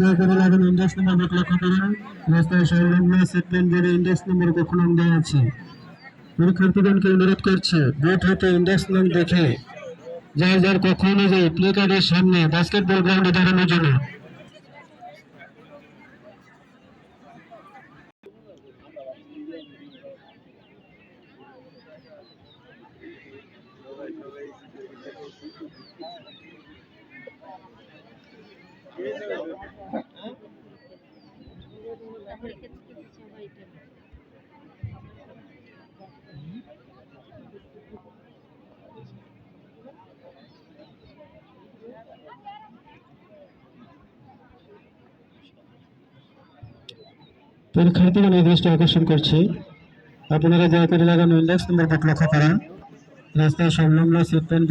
দয়া করে রাস্তায় কখনো দেওয়া আছে পরীক্ষার্থীগণকে অনুরোধ করছে বুথ হতে ইন্ডেক্স দেখে যার যার কক্ষ অনুযায়ী প্লে কার্ডের সামনে বাস্কেটবল গ্রাউন্ডে দাঁড়ানোর জন্য। পরীক্ষার্থীগণ এই দৃষ্টি আকর্ষণ করছি। আপনারা দয়া করে লাগানো ইন্ডেক্স নম্বর লক্ষ্য করেন, রাস্তায় সংলগ্ন সেগমেন্ট